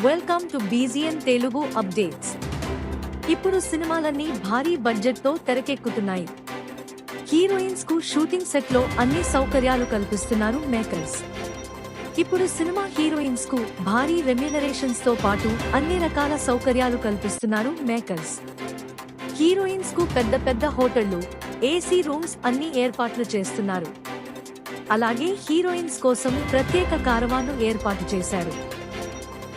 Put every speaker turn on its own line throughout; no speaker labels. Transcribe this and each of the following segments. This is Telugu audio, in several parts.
Welcome to BGN Telugu updates ఇప్పుడు సినిమాలన్నీ భారీ బడ్జెట్తో తెరకెక్కుతున్నాయి. హీరోయిన్స్కు షూటింగ్ సెట్లో అన్ని సౌకర్యాలు కల్పిస్తున్నారు మేకర్స్. ఇప్పుడు సినిమా హీరోయిన్స్కు భారీ రెమ్యులరేషన్స్తో పాటు అన్ని రకాల సౌకర్యాలు కల్పిస్తున్నారు మేకర్స్. హీరోయిన్స్కు పెద్ద పెద్ద హోటళ్ళు ఏసీ రూమ్స్ అన్ని ఏర్పాట్లు చేస్తున్నారు. అలాగే హీరోయిన్స్ కోసం ప్రత్యేక కారవాను ఏర్పాటు చేశారు.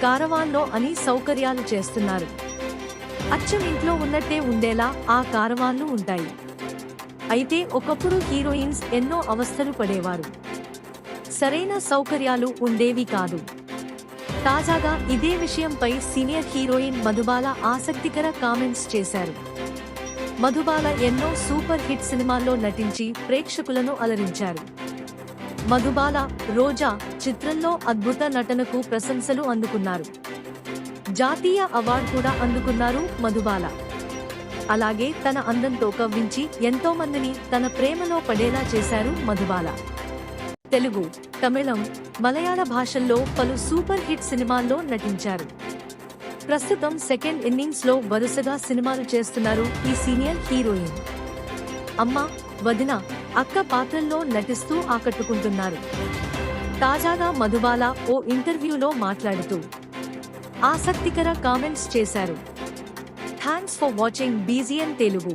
కారవాన్లో అన్ని సౌకర్యాలు చేస్తున్నారు. అచ్చం ఇంట్లో ఉన్నట్టే ఉండేలా ఆ కారవాన్లు ఉంటాయి. అయితే ఒకప్పుడు హీరోయిన్స్ ఎన్నో అవస్థలు పడేవారు. సరైన సౌకర్యాలు ఉండేవి కాదు. తాజాగా ఇదే విషయంపై సీనియర్ హీరోయిన్ మధుబాల ఆసక్తికర కామెంట్స్ చేశారు. మధుబాల ఎన్నో సూపర్ హిట్ సినిమాల్లో నటించి ప్రేక్షకులను అలరించారు. మధుబాల రోజా చిత్రంలో అద్భుత నటనకు ప్రశంసలు అందుకున్నారు. జాతీయ అవార్డు కూడా అందుకున్నారు మధుబాల. అలాగే తన అందంతో కవ్వించి ఎంతో మందిని తన ప్రేమలో పడేలా చేశారు మధుబాల. తెలుగు తమిళం మలయాళ భాషల్లో పలు సూపర్ హిట్ సినిమాల్లో నటించారు. ప్రస్తుతం సెకండ్ ఇన్నింగ్స్లో వరుసగా సినిమాలు చేస్తున్నారు ఈ సీనియర్ హీరోయిన్. అమ్మ వదిన అక్క పాత్రల్లో నటిస్తూ ఆకట్టుకుంటున్నారు. తాజాగా మధుబాల ఓ ఇంటర్వ్యూలో మాట్లాడుతూ ఆసక్తికర కామెంట్స్ చేశారు. Thanks for watching BGN Telugu.